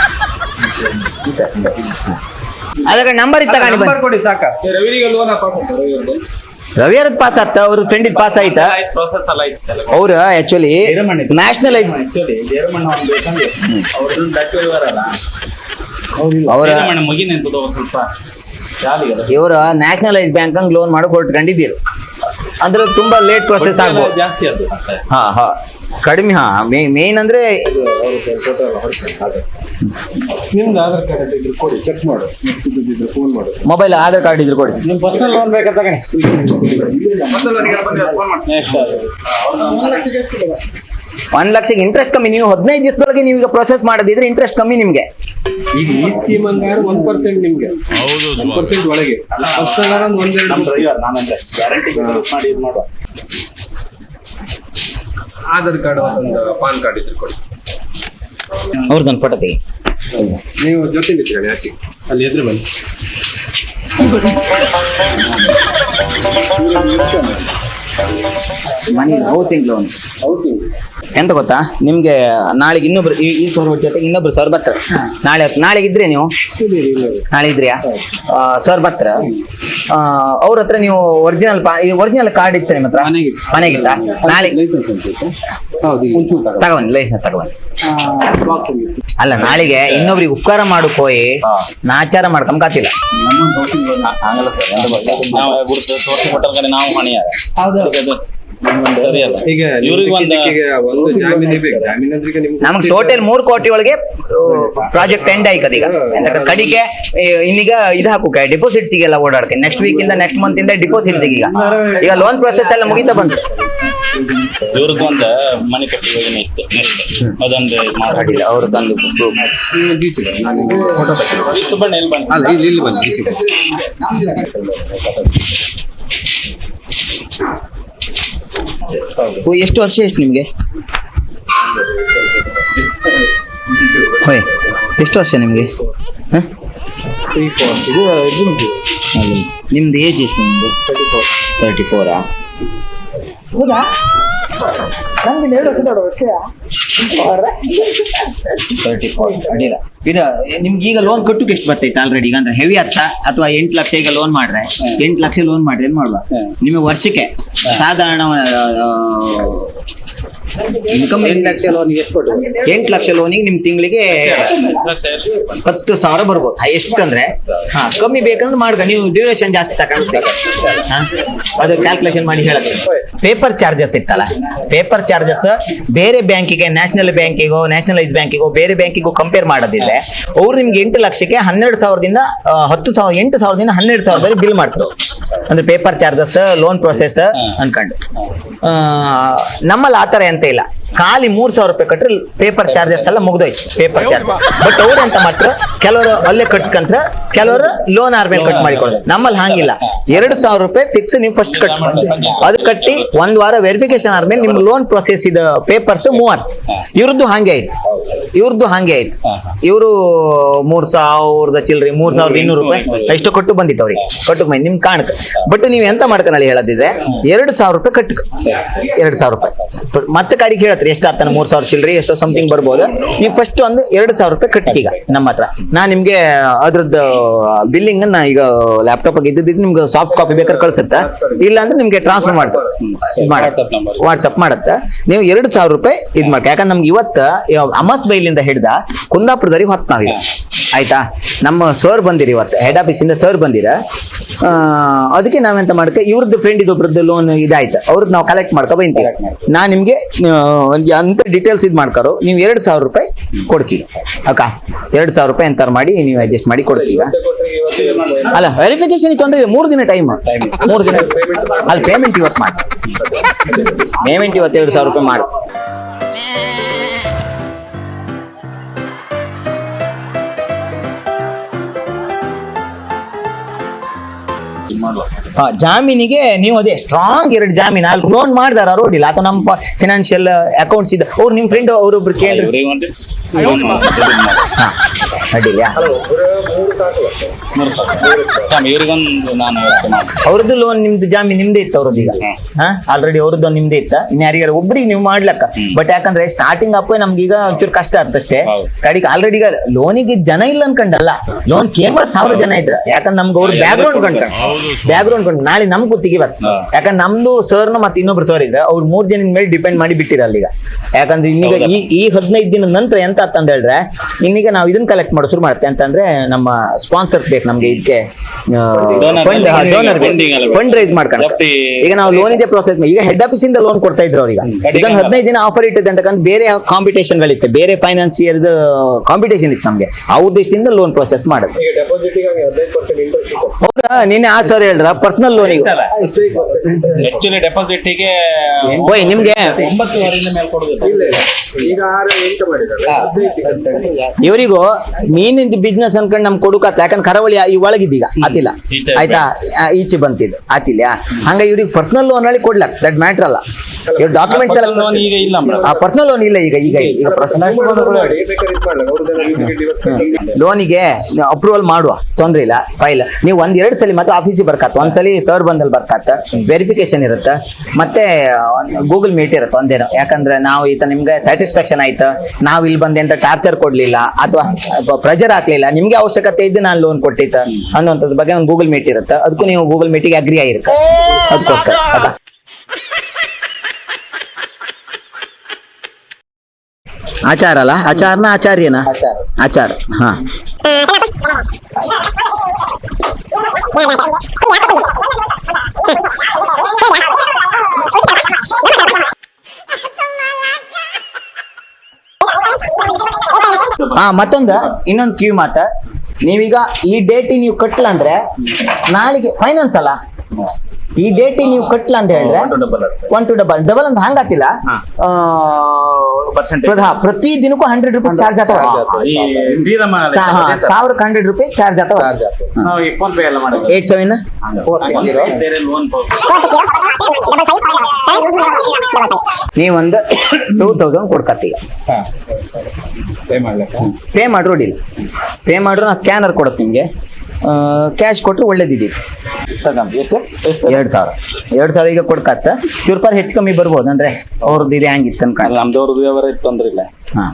ಅದಕ್ಕೆ ನಂಬರ್ ಇತ್ತ ನಂಬರ್ ಕೊಡಿ ಸಾಕ? ರವಿಗೆ ಲೋನ್ ಪಾಸ್ ರವಿ ಅವ್ರದ್ ಪಾಸ್ ಆತ ಅವ್ರ ಫ್ರೆಂಡ್ ಪಾಸ್ ಆಯ್ತಾ? ಅವ್ರ ಪ್ರೋಸೆಸ್ ಎಲ್ಲ ಆಯ್ತು ಅವ್ರು ಆಕ್ಚುಲಿ ನ್ಯಾಷನಲ್ ಆಕ್ಚುಲಿ ದೇವರಮಣ್ಣ ಒಂದು ಬೇಕಂದ್ರೆ ಅವ್ರದ್ದು ಡಾಕ್ಟರ್ ಇವರಲ್ಲ ಅವರ ಅಂತ ಸ್ವಲ್ಪ. ಇವರು ನ್ಯಾಷನಲೈಸ್ ಬ್ಯಾಂಕ್ ಹಂಗ್ ಲೋನ್ ಮಾಡಿ ಕೊಟ್ಕೊಂಡಿದ್ದೀರು ಅಂದ್ರೆ ತುಂಬಾ ಲೇಟ್ ಪ್ರೊಸೆಸ್ ಆಗ್ಬೋದು. ಜಾಸ್ತಿ ಅದು. ಹಾ ಹಾ. ಕಡಿಮೆ ಹಾ. ಮೇನ್ ಅಂದ್ರೆ ನಿಮ್ದು ಆಧಾರ್ ಕಾರ್ಡ್ ಇದ್ರೆ ಕೊಡಿ. ಚೆಕ್ ಮಾಡು. ಇದ್ರೆ ಫೋನ್ ಮಾಡು. ಮೊಬೈಲ್ ಆಧಾರ್ ಕಾರ್ಡ್ ಇದ್ರು ಕೊಡಿ. ನಿಮ್ ಪರ್ಸನಲ್ ಲೋನ್ ಬೇಕಾ ತಗಣಿ ಒಂದ್ ಲಕ್ಷಕ್ಕೆ ಇಂಟ್ರೆಸ್ಟ್ ಕಮ್ಮಿ. ನೀವು ಹದಿನೈದು ದಿವಸದೊಳಗೆ ನೀವು ಈಗ ಪ್ರೊಸೆಸ್ ಮಾಡದಿದ್ರೆ ಇಂಟ್ರೆಸ್ಟ್ ಕಮ್ಮಿ ನಿಮ್ಗೆ. ಈಗ ಈ ಸ್ಕೀಮ್ ಅಂದ್ರೆ ಒನ್ ಪರ್ಸೆಂಟ್ ನಿಮ್ಗೆ? ಪರ್ಸೆಂಟ್ ಒಳಗೆ. ಫಸ್ಟ್ ಒಂದು ಒಂದೆರಡು ನಮ್ ಡ್ರೈವರ್ ನಾನಂದ್ರೆ ಗ್ಯಾರಂಟಿ ಮಾಡಿ ಇದು ಮಾಡುವ. ಆಧಾರ್ ಕಾರ್ಡ್ ಒಂದು ಪಾನ್ ಕಾರ್ಡ್ ಇದ್ರೆ ಕೊಡಿ. ಅವ್ರದ್ದೊಂದು ಫೋಟೋ ತೆಗಿ ನೀವು ಜೊತೆ ನಿಂತ್ಕೊಳ್ಳಿ ಆಚೆ. ಅಲ್ಲಿ ಎದುರು ಬನ್ನಿ. ಮನಿ ಹೌಸಿಂಗ್ ಲೋನ್ ಹೌದು ಎಂತ ಗೊತ್ತಾ? ನಿಮ್ಗೆ ನಾಳೆಗೆ ಇನ್ನೊಬ್ರು ಈ ಈ ಸರ್ ಜೊತೆ ಇನ್ನೊಬ್ರು ಸರ್ ಬರ್ತಾರೆ. ನಾಳೆ ನಾಳೆಗೆ ಇದ್ರೆ ನೀವು? ನಾಳೆ ಇದ್ರಿಯಾ? ಸರ್ ಬರ್ತಾರ. ಅವ್ರ ಹತ್ರ ನೀವು ಒರಿಜಿನಲ್ ಒರಿಜಿನಲ್ ಕಾರ್ಡ್ ಇತ್ತು ನಿಮ್ಮ ಹತ್ರ? ಮನೆಗಿಲ್ಲ ನಾಳೆ ತಗೊಂಡ್ ಲೈಸೆನ್ಸ್ ತಗೊಂಡಿ ಅಲ್ಲಿ ಅಲ್ಲ ನಾಳೆಗೆ ಇನ್ನೊಬ್ರಿಗೆ ಉಪಕಾರ ಮಾಡು ಹೋಗಿ ನಾಚಾರ ಮಾಡ್ಕೊಂಡ್ ಕಾತಿಲ್ಲ. ನಾವು ಹೊಣೆಯಾರ ಅದಕ್ಕೆ ಅದು ಈಗ ಇವ್ರಿಗೆ ಒಂದು ಈಗ ಒಂದು ಜಾಮೀನು ಬೇಕು. ಜಾಮೀನು ಅಂದ್ರೆ ಈಗ ನಿಮ್ಗೆ ನಮ್ಗೆ ಟೋಟಲ್ ಮೂರ್ ಕೋಟಿ ಒಳಗೆ ಪ್ರಾಜೆಕ್ಟ್ ಎಂಡ್ ಆಯ್ಕದ ಈಗ ಕಡಿಗೆ ಏ, ಇನ್ನೀಗ ಇದು ಹಾಕುಕ ಡಿಪಾಸಿಟ್ಸ್ ಎಲ್ಲ ಓಡಾಡ್ತೀನಿ. ನೆಕ್ಸ್ಟ್ ವೀಕ್ ಇಂದ ನೆಕ್ಸ್ಟ್ ಮಂತ್ ಇಂದ ಡಿಪಾಸಿಟ್ಸ್ ಈಗ. ಈಗ ಲೋನ್ ಪ್ರೊಸೆಸ್ ಎಲ್ಲ ಮುಗಿತಾ ಬಂತು. ಇವ್ರದ್ದು ಒಂದು ಮನೆ ಕಟ್ಟಿ ಯೋಜನೆ ಇತ್ತು ನೆಕ್ಸ್ಟ್ ಅದೊಂದು ಅವ್ರದ್ದೊಂದು. ಇಷ್ಟು ಬಣ್ಣ ಎಲ್ಲಿ ಅಲ್ಲ ಇಲ್ಲಿ ಇಲ್ಲಿ ಬನ್ನಿ. ಓ, ಎಷ್ಟು ವರ್ಷ ಎಷ್ಟು ನಿಮಗೆ? ಹೋಯ್ ಎಷ್ಟು ವರ್ಷ ನಿಮಗೆ. ನಿಮ್ದು ಏಜ್ ಎಷ್ಟು ನಿಮ್ದು? ತರ್ಟಿ ಫೋರಾ ತರ್ಟಿ ಫೋರ್ ಅಡ್ಡಿಲ್ಲ. ಇದು ನಿಮ್ಗೆ ಈಗ ಲೋನ್ ಕಟ್ಟುಕ್ಕೆ ಎಷ್ಟು ಬರ್ತೈತೆ ಆಲ್ರೆಡಿ ಈಗ ಅಂದ್ರೆ ಹೆವಿ ಹತ್ತ ಅಥವಾ ಎಂಟು ಲಕ್ಷ ಈಗ ಲೋನ್ ಮಾಡ್ರೆ? ಎಂಟು ಲಕ್ಷ ಲೋನ್ ಮಾಡ್ರೆ ಏನ್ ಮಾಡುವ ನಿಮಗೆ ವರ್ಷಕ್ಕೆ ಸಾಧಾರಣ ಇನ್ಕಮ್ ಎಂಟು ಲಕ್ಷ ಲೋನ್ ಎಷ್ಟು ಕೊಟ್ಟು ಎಂಟು ಲಕ್ಷ ಲೋನಿಗೆ ನಿಮ್ ತಿಂಗಳಿಗೆ ಹತ್ತು ಸಾವಿರ ಬರ್ಬೋದು ಎಷ್ಟು ಅಂದ್ರೆ. ಹಾ ಕಮ್ಮಿ ಬೇಕಂದ್ರೆ ಮಾಡ್ಕ. ನೀವು ಡ್ಯೂರೇಷನ್ ಜಾಸ್ತಿ ತಗೊಂಡು ಅದು ಕ್ಯಾಲ್ಕುಲೇಷನ್ ಮಾಡಿ ಹೇಳಕ್ಕೆ ಪೇಪರ್ ಚಾರ್ಜಸ್ ಇತ್ತಲ್ಲ ಪೇಪರ್ ಚಾರ್ಜಸ್ ಬೇರೆ ಬ್ಯಾಂಕಿಗೆ ನ್ಯಾಷನಲ್ ಬ್ಯಾಂಕಿಗೋ ನ್ಯಾಷನಲೈಸ್ ಬ್ಯಾಂಕಿಗೋ ಬೇರೆ ಬ್ಯಾಂಕಿಗೂ ಕಂಪೇರ್ ಮಾಡೋದಿದ್ರೆ ಅವ್ರು ನಿಮ್ಗೆ ಎಂಟು ಲಕ್ಷಕ್ಕೆ ಹನ್ನೆರಡು ಸಾವಿರದಿಂದ ಹತ್ತು ಸಾವಿರ ಎಂಟು ಸಾವಿರದಿಂದ ಹನ್ನೆರಡು ಸಾವಿರದಲ್ಲಿ ಬಿಲ್ ಮಾಡ್ತಾರೆ ಅಂದ್ರೆ ಪೇಪರ್ ಚಾರ್ಜಸ್ ಲೋನ್ ಪ್ರೊಸೆಸ್ ಅನ್ಕೊಂಡು. ಆ, ನಮ್ಮಲ್ಲಿ ಆತರ ಎಂತ ಇಲ್ಲ ಖಾಲಿ ಮೂರ್ ಸಾವಿರ ರೂಪಾಯಿ ಕಟ್ರೆ ಪೇಪರ್ ಚಾರ್ಜಸ್ ಎಲ್ಲ ಮುಗ್ದೋಯ್ತು ಪೇಪರ್ ಚಾರ್ಜ್ ಬಟ್ ಅವ್ರು ಎಂತ ಮಾಡ್ತಾರೆ? ಕೆಲವರು ಅಲ್ಲೇ ಕಟ್ಸ್ಕಂತ್ರ ಕೆಲವರು ಲೋನ್ ಆರ್ ಮೇಲೆ ಕಟ್ ಮಾಡಿಕೊಳ್ಳಿ ನಮ್ಮಲ್ಲಿ ಹಂಗಿಲ್ಲ. ಎರಡು ಸಾವಿರ ರೂಪಾಯಿ ಫಿಕ್ಸ್ ನೀವು ಫಸ್ಟ್ ಕಟ್ ಅದು ಕಟ್ಟಿ ಒಂದ್ ವಾರ ವೆರಿಫಿಕೇಶನ್ ಆದ್ಮೇಲೆ ನಿಮ್ ಲೋನ್ ಪ್ರೊಸೆಸ್ ಇದ ಪೇಪರ್ಸ್ ಮೂವರ್ ಇವ್ರದ್ದು ಹಂಗೆ ಆಯ್ತು. ಇವ್ರದ್ದು ಹಂಗೆ ಆಯ್ತು. ಇವರು ಮೂರ್ ಸಾವಿರದ ಚಿಲ್ರಿ ಮೂರ್ ಸಾವಿರದ ಇನ್ನೂರು ರೂಪಾಯಿ ಎಷ್ಟು ಕೊಟ್ಟು ಬಂದಿತ್ತು ಅವ್ರಿಗೆ. ಕೊಟ್ಟು ಬಂದ್ ನಿಮ್ ಕಾಣಕ್ ಬಟ್ ನೀವ್ ಎಂತ ಮಾಡ್ಕನಲ್ಲಿ ಹೇಳದಿದೆ? ಎರಡು ಸಾವಿರ ರೂಪಾಯಿ ಕಟ್ಟು ಎರಡು ಸಾವಿರ ರೂಪಾಯಿ. ಮತ್ತೆ ಕಾಡಿಗೆ ಹೇಳ್ತೀರಿ. ಎಷ್ಟು ಆಗ್ತಾನೆ ಮೂರ್ ಸಾವಿರ ಚಿಲ್ರಿ ಎಷ್ಟೋ ಸಮಥಿಂಗ್ ಬರ್ಬೋದು. ನೀವು ಫಸ್ಟ್ ಒಂದು ಎರಡು ಸಾವಿರ ರೂಪಾಯಿ ಕಟ್ಟಿ ಈಗ ನಮ್ಮ ಹತ್ರ. ನಾ ನಿಮ್ಗೆ ಅದ್ರದ್ದು ಬಿಲ್ಲಿಂಗ್ ನಾ ಈಗ ಲ್ಯಾಪ್ಟಾಪ್ ಇದ್ದಿದ್ದು ನಿಮ್ಗೆ ಸಾಫ್ಟ್ ಕಾಪಿ ಬೇಕಾದ್ರೆ ಕಳ್ಸುತ್ತೆ. ಇಲ್ಲ ಅಂದ್ರೆ ನಿಮ್ಗೆ ಟ್ರಾನ್ಸ್ಫರ್ ಮಾಡ್ತಾರೆ ವಾಟ್ಸ್ಆಪ್. ವಾಟ್ಸಪ್ ಮಾಡುತ್ತೆ. ನೀವು ಎರಡು ಸಾವಿರ ರೂಪಾಯಿ ಇದ್ ಮಾಡ್ಕ ಯಾಕಂದ್ರೆ ನಮ್ಗೆ ಇವತ್ತ ಅಮಸ್ ಬೈಲಿಂದ ಹಿಡ್ದ ಕುಂದಾಪುರದವ್ರಿಗೆ ಹೊತ್ತು ನಾವೀಗ ಆಯ್ತಾ? ನಮ್ಮ ಸರ್ ಬಂದಿರಿ ಇವತ್ತು. ಹೆಡ್ ಆಫೀಸ್ ಇಂದ ಸರ್ ಬಂದಿರ. ಅದಕ್ಕೆ ನಾವೆಂತ ಮಾಡ್ಕೆ ಇವ್ರದ್ದು ಫ್ರೆಂಡ್ ಇದೊಬ್ರದ್ದು ಲೋನ್ ಇದಾಯ್ತು. ಅವ್ರದ್ದು ನಾವು ಕಲೆಕ್ಟ್ ಮಾಡ್ಕೊ ಬಂತೀವಿ. ನಾ ನಿಮ್ಗೆ ಒಂದ್ ಅಂತ ಡೀಟೇಲ್ಸ್ ಇದ್ ಮಾಡ್ಕೊರು. ನೀವು ಎರಡು ಸಾವಿರ ರೂಪಾಯಿ ಕೊಡ್ತೀವಿ. ಅಕ್ಕ ಎರಡು ಸಾವಿರ ರೂಪಾಯಿ ಎಂತಾರು ಮಾಡಿ ನೀವು ಅಡ್ಜಸ್ಟ್ ಮಾಡಿ ಕೊಡ್ತೀವಿ. ಅಲ್ಲ ವೆರಿಫಿಕೇಶನ್ ತೊಂದರೆ ಮೂರು ದಿನ ಟೈಮ್ ಮೂರು ದಿನ. ಅಲ್ಲಿ ಪೇಮೆಂಟ್ ಇವತ್ತು ಮಾಡಿ. ಪೇಮೆಂಟ್ ಇವತ್ತು ಎರಡು ಸಾವಿರ ರೂಪಾಯಿ ಮಾಡು. ಹಾ, ಜಾಮೀನಿಗೆ ನೀವು ಅದೇ ಸ್ಟ್ರಾಂಗ್ ಎರಡು ಜಾಮೀನ್. ಅಲ್ಲಿ ಲೋನ್ ಮಾಡ್ದಾರ ರೋಡಿಲ್ಲ ಅಥವಾ ನಮ್ಮ ಫಿನಾನ್ಷಿಯಲ್ ಅಕೌಂಟ್ಸ್ ಇದೆ ಅವ್ರು ನಿಮ್ ಫ್ರೆಂಡ್ ಅವ್ರೊಬ್ರು ಕೇಳಿ ಅಡ್ಡಿಲ್ಲ ಇವ್ರಿಗೊಂದು ನಾನು ವ್ಯವಸ್ಥೆ ಮಾಡ್ತೀನಿ ಅವ್ರದ್ದು ಲೋನ್ ನಿಮ್ದು ಜಾಮೀನ್ ನಿಮ್ದೇ ಇತ್ತು ಅವ್ರದ್ದು ಈಗ. ಹಾ? ಆಲ್ರೆಡಿ ಅವ್ರದ್ದು ನಿಮ್ದೇ ಇತ್ತ. ಇನ್ನು ಯಾರಿಗಾರ ಒಬ್ರಿಗೆ ನೀವು ಮಾಡ್ಲಕ್ಕ. ಬಟ್ ಯಾಕಂದ್ರೆ ಸ್ಟಾರ್ಟಿಂಗ್ ಅಪ್ಪ ನಮ್ಗೆ ಈಗ ಒಂಚೂರು ಕಷ್ಟ ಆಗ್ತಷ್ಟೇ. ಕಡೆಗೆ ಆಲ್ರೆಡಿ ಈಗ ಲೋನಿಗೆ ಜನ ಇಲ್ಲ ಅನ್ಕಂಡಲ್ಲ. ಲೋನ್ ಕೇವಲ ಸಾವಿರ ಜನ ಇದ್ರ. ಯಾಕಂದ್ರೆ ನಮ್ಗೆ ಅವ್ರ ಬ್ಯಾಕ್ ಗ್ರೌಂಡ್ ಕಂಡ ಬ್ಯಾಕ್ ಗ್ರೌಂಡ್ ಕಂಡು ನಾಳೆ ನಮ್ ಗೊತ್ತಿಗೆ ಇವತ್ತು. ಯಾಕಂದ್ರೆ ನಮ್ದು ಸರ್ನ ಮತ್ತೆ ಇನ್ನೊಬ್ರು ಸರ್ ಇದ್ರೆ ಅವ್ರು ಮೂರ್ ಜನದ ಮೇಲೆ ಡಿಪೆಂಡ್ ಮಾಡಿ ಬಿಟ್ಟಿರಲ್ಲ ಈಗ. ಯಾಕಂದ್ರೆ ಇನ್ನೀಗ ಈ ಈ ಹದಿನೈದು ದಿನದ ನಂತರ ಎಂತ ಅಂತ ಹೇಳಿದ್ರೆ ಇನ್ನೀಗ ನಾವು ಇದನ್ನ ಕಲೆಕ್ಟ್ ಮಾಡೋ ಶುರು ಮಾಡುತ್ತೆ ಅಂತಂದ್ರೆ ನಮ್ಮ ಸ್ಪಾನ್ಸರ್ ಬೇಕು ನಮ್ಗೆ ಇದಕ್ಕೆ ಫಂಡ್ ರೈಸ್ ಮಾಡ್ಕೊಂಡು ಈಗ ನಾವು ಲೋನ್ ಇದೆ ಪ್ರೊಸೆಸ್ ಈಗ ಹೆಡ್ ಆಫೀಸ್ ಇಂದ ಲೋನ್ ಕೊಡ್ತಾ ಇದ್ರು ಅವ್ರಿಗೆ ಈಗ. ಇದೊಂದು ಹದಿನೈದು ದಿನ ಆಫರ್ ಇಟ್ಟಿದೆ ಅಂತಕ್ಕಂಥ ಬೇರೆ ಕಾಂಪಿಟೇಷನ್ ಗಳಿತ್ತು. ಬೇರೆ ಫೈನಾನ್ಸಿಯರ್ ಕಾಂಪಿಟೇಷನ್ ಇತ್ತು ನಮ್ಗೆ. ಆ ಉದ್ದೇಶದಿಂದ ಲೋನ್ ಪ್ರೊಸೆಸ್ ಮಾಡುದು ಹೌದಾ? ನಿನ್ನೆ ಆ ಸರ್ ಹೇಳ್ರ ಪರ್ಸನಲ್ ಲೋನಿಗೆ ಆಕ್ಚುಲಿ ಡೆಪಾಸಿಟಿಗೆ ಓಯ್ ನಿಮ್ಗೆ? ಇವರಿಗೂ ಮೀನಿಂದ ಬಿಸ್ನೆಸ್ ಅನ್ಕೊಂಡು ನಮ್ ಕೊಡುಕತ್ತ ಯಾಕಂದ್ರೆ ಕರಾವಳಿ ಈ ಒಳಗಿದ್ದೀಗ ಆತಿಲ್ಲ. ಆಯ್ತಾ? ಆ, ಈಚೆ ಬಂತಿದ್ದು ಆತಿಲ್ಯಾ ಹಂಗ ಇವ್ರಿಗೆ ಪರ್ಸನಲ್ ಲೋನ್ ಹೇಳಿ ಕೊಡ್ಲಕ್ ದಟ್ ಮ್ಯಾಟ್ರ್ ಅಲ್ಲ. ಡಾಕ್ಯುಮೆಂಟ್ಸ್ ಡಾಕ್ಯುಮೆಂಟ್ ಈಗ ಇಲ್ಲ ಪರ್ಸನಲ್ ಲೋನ್ ಇಲ್ಲ ಈಗ ಈಗ ಈಗ ಲೋನಿಗೆ ಅಪ್ರೂವಲ್ ಮಾಡುವ ತೊಂದ್ರೆ ಇಲ್ಲ ಫೈಲ್ ನೀವು ಒಂದ್ ಎರಡು ಸಲ ಮಾತ್ರ ಆಫೀಸಿಗೆ ಬರ್ಕತ್ತ ಒಂದ್ಸಲಿ ಸರ್ ಬಂದಲ್ಲಿ ಬರ್ಕತ್ತ ವೆರಿಫಿಕೇಶನ್ ಇರುತ್ತೆ ಮತ್ತೆ ಗೂಗಲ್ ಮೀಟ್ ಇರುತ್ತೆ ಒಂದೇನು. ಯಾಕಂದ್ರೆ ನಾವು ಈತ ನಿಮ್ಗೆ ಸ್ಯಾಟಿಸ್ಫ್ಯಾಕ್ಷನ್ ಆಯ್ತು ನಾವು ಇಲ್ಲಿ ಬಂದೆ ಅಂತ ಟಾರ್ಚರ್ ಕೊಡ್ಲಿಲ್ಲ ಅಥವಾ ಪ್ರೆಜರ್ ಹಾಕ್ಲಿಲ್ಲ ನಿಮ್ಗೆ ಅವಶ್ಯಕತೆ ಇದ್ದು ನಾನು ಲೋನ್ ಕೊಟ್ಟಿತ್ತ ಅನ್ನೋಂಥದ್ರ ಬಗ್ಗೆ ಒಂದು ಗೂಗಲ್ ಮೀಟ್ ಇರುತ್ತೆ. ಅದಕ್ಕೂ ನೀವು ಗೂಗಲ್ ಮೀಟಿಗೆ ಅಗ್ರಿ ಆಗಿರುತ್ತೆ ಅದಕ್ಕೋಸ್ಕರ. ಆಚಾರ ಅಲ್ಲ? ಆಚಾರನ ಆಚಾರ್ಯನ? ಆಚಾರ. ಹಾ. ಹಾ ಮತ್ತೊಂದು ಇನ್ನೊಂದು ಕಿವಿ ಮಾತ. ನೀವೀಗ ಈ ಡೇಟಿ ನೀವು ಕಟ್ಲ ಅಂದ್ರೆ ನಾಳೆಗೆ ಫೈನಾನ್ಸ್ ಅಲ್ಲ? ಈ ಡೇಟಿ ನೀವು ಕಟ್ಲ ಅಂತ ಹೇಳಿದ್ರೆ One to double ಆಗ್ತದೆ. ಒನ್ ಟು ಡಬಲ್ ಡಬಲ್ ಅಂತ ಹಂಗಾತಿಲ್ಲ? ಪ್ರತಿ ದಿನಕ್ಕೂ ಹಂಡ್ರೆಡ್ ರುಪೀಸ್ ಚಾರ್ಜ್ ಸಾ- ಸಾವಿರಕ್ಕೆ ಹಂಡ್ರೆಡ್ ರುಪೀಸ್ ಚಾರ್ಜ್ ಮಾಡೋದು ಏಟ್ ಸೆವೆನ್ ನೀವೊಂದು ಟೂ ತೌಸಂಡ್ ಕೊಡ್ಕತ್ತೀಗ. ಪೇ ಮಾಡ್ಲಿಕ್ಕೆ? ಪೇ ಮಾಡ್ರೋಡಿಲ್ಲ ಪೇ ಮಾಡ್ರು ನಾ ಸ್ಕ್ಯಾನರ್ ಕೊಡುತ್ತೆ ನಿಮಗೆ. ಕ್ಯಾಶ್ ಕೊಟ್ಟರೆ ಒಳ್ಳೇದಿದೆ. ಎಷ್ಟು? ಎರಡು ಸಾವಿರ. ಎರಡು ಸಾವಿರ ಈಗ ಕೊಡ್ಕತ್ತ? ಚೂರ್ಪಾರ್ ಹೆಚ್ಚು ಕಮ್ಮಿ ಬರ್ಬೋದು ಅಂದ್ರೆ ಅವ್ರದ್ದು ಇದೆ ಹಂಗಿತ್ತು ಅನ್ಕೊಂಡು ನಮ್ದವ್ರದ್ದು ವ್ಯವಹಾರ ಇತ್ತು ಅಂದ್ರೆ ಇಲ್ಲ. ಹಾ.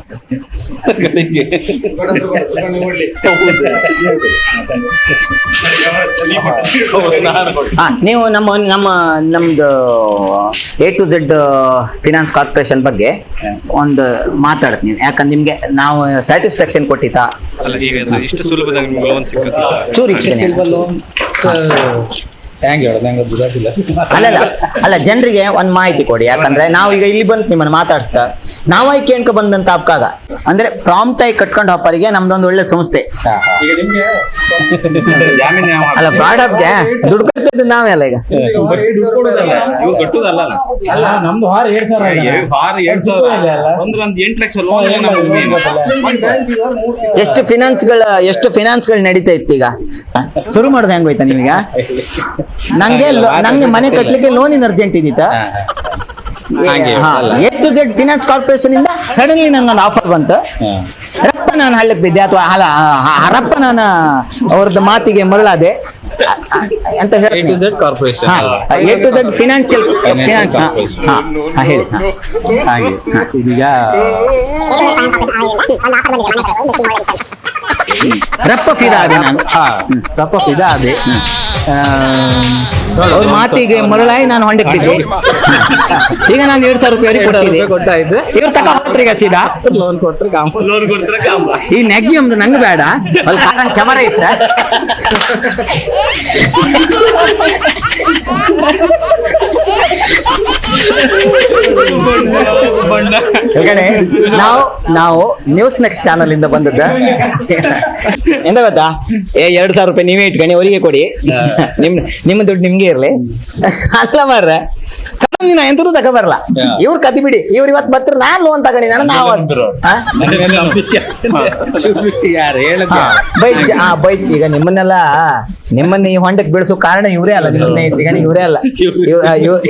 ಹಾ ನೀವು ನಮ್ಮ ನಮ್ಮ ನಮ್ದು A to Z finance corporation ಬಗ್ಗೆ ಒಂದು ಮಾತಾಡ್ತೀನಿ. ಯಾಕಂದ್ರೆ ನಿಮ್ಗೆ ನಾವು ಸ್ಯಾಟಿಸ್ಫ್ಯಾಕ್ಷನ್ ಕೊಟ್ಟಿತಾ ಅಲ್ಲ ಈಗ ಅದು ಇಷ್ಟು ಸುಲಭದಾಗ ನಿಮ್ಗೆ ಲೋನ್ ಸಿಕ್ಕುತ್ತೆ ಚೂರು ಇಚ್ಛೆ ಹೆಂಗೆ ಹೇಳೋದು ಹೆಂಗೆ ಗೊತ್ತಿಲ್ಲ ಅಲ್ಲಲ್ಲ ಅಲ್ಲ ಜನರಿಗೆ ಒಂದ್ ಮಾಹಿತಿ ಕೊಡಿ. ಯಾಕಂದ್ರೆ ನಾವು ಈಗ ಇಲ್ಲಿ ಬಂದು ನಿಮ್ಮನ್ನ ಮಾತಾಡ್ತಾ ನಾವೈ ಕೇಳ್ಕೊ ಬಂದಂತ ಅಪ್ಕಾಗ ಅಂದ್ರೆ ಪ್ರಾಂಪ್ಟ್ ಆಗಿ ಕಟ್ಕೊಂಡು ಹಬ್ಬರಿಗೆ ನಮ್ದೊಂದು ಒಳ್ಳೆ ಸಂಸ್ಥೆ. ಈಗ ನಿಮ್ಗೆ ಅಲ್ಲ ಪ್ರಾಡಕ್ಟ್ಗೆ ದುಡ್ಡು ಕಟ್ತಿದ್ದು ನಾವೇ ಅಲ್ಲ ಈಗ ಇವು ಕಟ್ಟುದಲ್ಲ ಅಲ್ಲ. ನಮ್ದು ಹಾರ ಎರಡ್ ಸಾವಿರ ಎಷ್ಟು ಫಿನಾನ್ಸ್ಗಳ ಎಷ್ಟು ಫಿನಾನ್ಸ್ಗಳು ನಡೀತಾ ಇತ್ತು ಈಗ? ಶುರು ಮಾಡ್ದೆ ಹೆಂಗೋಯ್ತ ನೀವೀಗ ನಂಗೆ ನಂಗೆ ಮನೆ ಕಟ್ಲಿಕ್ಕೆ ಇನ್ ಅರ್ಜೆಂಟ್ ಇದ್ದಿತ್ತ? ಹಾಗೆ. A to Z finance corporation ಇಂದ ಸಡನ್ಲಿ ನಂಗೊಂದು ಆಫರ್ ಬಂತು. ರಪ್ಪ ನಾನು ಹಳ್ಳಕ್ಕೆ ಬಿದ್ದೆ ಅಥವಾ ಹರಪ್ಪ ನಾನು ಅವ್ರದ್ದು ಮಾತಿಗೆ ಮರಳಾದೆ. ಅಂತ Z corporation A to Z financial finance ಹೇಳಿ. ಹಾಗೆ ಈಗ ರಪ್ಪ ಫಿದಾ ಅದೇ ನಾನು ರಪ್ಪ ಫಿದಾ ಆದೆ ಅವ್ರ ಮಾತಿಗೆ ಮರಳಾಯಿ ನಾನು ಹೊಂಡಕ್ಕೆ ಬಿದ್ದೆ ಈಗ ನಾನು ಎರಡ್ ಸಾವಿರ ರೂಪಾಯಿ ಕೊಟ್ಟಿದ್ದೆ. ಕೊಟ್ಟಾಯ್ತು. ಇವ್ರು ತಕ ಹೋತ್ರೀಗ ಸೀದಾ ಲೋನ್ ಕೊಟ್ರೆ ಕಾಂಬ ಲೋನ್ ಕೊಟ್ರೆ ಕಾಂಬ ಈ ನೆಗ್ಗಿ ಒಂದು ನಂಗೆ ಬೇಡ. ಅಲ್ಲಿ ಕಾರಣ ಕ್ಯಾಮರಾ ಇತ್ತ (laughs) ಯಾಕಂದ್ರೆ ನಾವು ನಾವು ನ್ಯೂಸ್ ನೆಕ್ಸ್ಟ್ ಚಾನಲ್ ಇಂದ ಬಂದದ್ದ. ಎಂತ ಗೊತ್ತಾ? ಏ ಎರಡ್ ಸಾವಿರ ರೂಪಾಯಿ ನೀವೇ ಇಟ್ಕೊಂಡು ಅವರಿಗೆ ಕೊಡಿ. ನಿಮ್ ನಿಮ್ಮ ದುಡ್ಡು ನಿಮ್ಗೆ ಇರ್ಲಿ. ಅಲ್ಲ ಮಾರ್ರೆ. ಸಡನ್ ಎಂದ್ರು ತಗ ಬರಲ್ಲ. ಇವ್ರ ಕತಿ ಬಿಡಿ. ಇವ್ರು ಇವತ್ ಬರ್ತಾರೆ ನಾನ್ ಲೋನ್ ತಗೊಂಡಿದ್ದಾನೆ ನಾವ್ ಬೈಚ್ ಆ? ಬೈಚ್ ಈಗ ನಿಮ್ಮನ್ನೆಲ್ಲ ನಿಮ್ಮನ್ನ ಈ ಹೊಂಡಕ್ ಬೆಳೆಸೋ ಕಾರಣ ಇವರೇ ಅಲ್ಲ ನಿಮ್ಮನ್ನ ಇದ್ದೀಗಣಿ ಇವರೇ ಅಲ್ಲ.